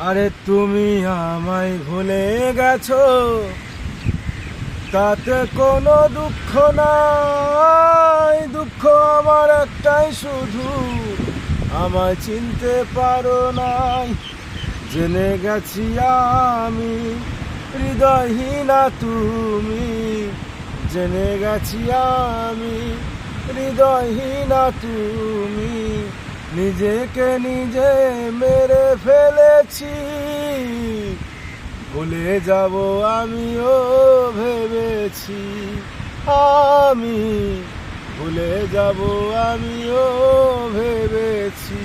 আরে তুমি আমায় ভুলে গেছো, তাতে কোনো দুঃখ নাই। দুঃখ আমার একটাই শুধু, আমায় চিনতে পারো নাই। জেনে গেছি আমি, হৃদয়হীনা তুমি। জেনে গেছি আমি, হৃদয়হীনা তুমি। নিজেকে নিজে মেরে ফেলেছি ভুলে যাব আমিও ভেবেছি। আমি ভুলে যাব আমিও ভেবেছি।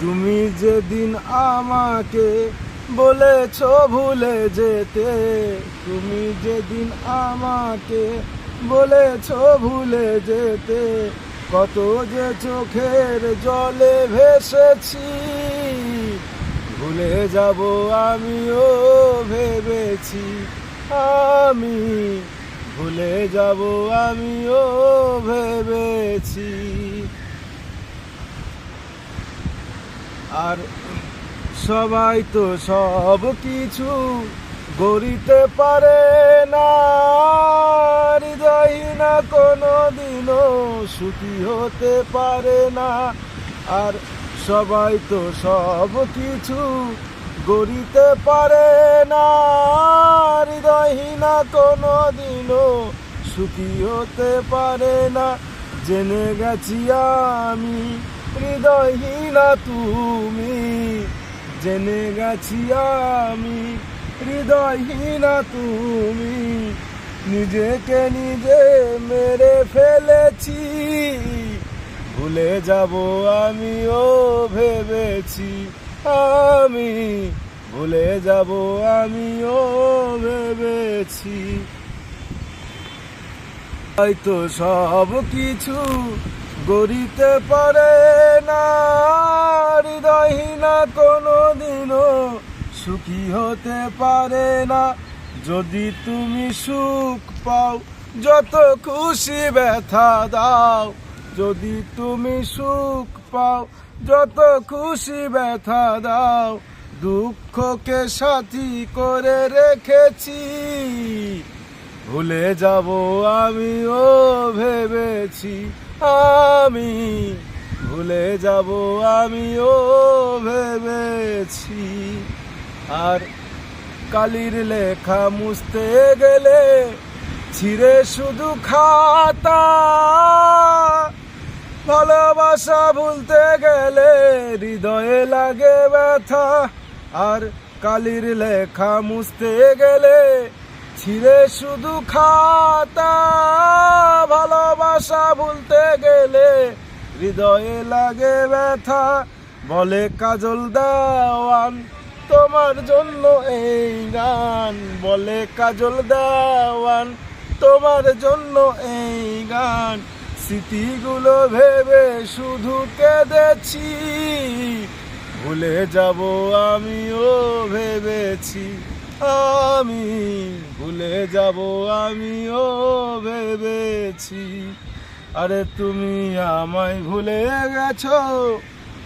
তুমি যেদিন আমাকে বলেছ ভুলে যেতে, তুমি যেদিন আমাকে বলেছ ভুলে যেতে কত যে চোখের জলে ভেসেছি, ভুলে যাব আমিও ভেবেছি, আমি ভুলে যাব আমিও ভেবেছি। আর সবাই তো সব কিছু গড়িতে পারে না, হৃদয় না কোনো দিনও সুখী হতে পারে না। আর সবাই তো সব কিছু গড়িতে পারে না। হৃদয়হীনা কোনো দিনও সুখী হতে পারে না। জেনে গেছি আমি, হৃদয়হীনা তুমি। জেনে গেছি আমি, হৃদয়হীনা তুমি। নিজেকে নিজে মেরে ফেলেছি। ভুলে যাব আমিও ভেবেছি। আমি ভুলে যাব আমিও ভেবেছি। হয়তো সব কিছু গড়িতে পারে না। কোনো দিনও সুখী হতে পারে না। যদি তুমি সুখ পাও, যত খুশি ব্যথা দাও। যদি তুমি সুখ পাও, যত খুশি ব্যথা দাও। দুঃখকে সাথী করে রেখেছি। ভুলে যাব আমিও ভেবেছি, আমি। ভুলে যাব আমিও ভেবেছি। আর কালির লেখা মুছতে গেলে ছিঁড়ে শুধু খাতা। ভালোবাসা ভুলতে গেলে হৃদয়ে লাগে ব্যথা। আর কালির লেখা মুছতে গেলে ছিঁড়ে শুধু খাতা। ভালোবাসা ভুলতে গেলে হৃদয়ে লাগে ব্যথা। বলে, কাজল দেওয়ান তোমার জন্য এই গান বলে কাজল দেওয়ান। তোমার জন্য এই গান, স্মৃতিগুলো ভেবে শুধু কেঁদেছি। ভুলে যাব আমিও ভেবেছি, আমি ভুলে যাব আমিও ভেবেছি। আরে তুমি আমায় ভুলে গেছো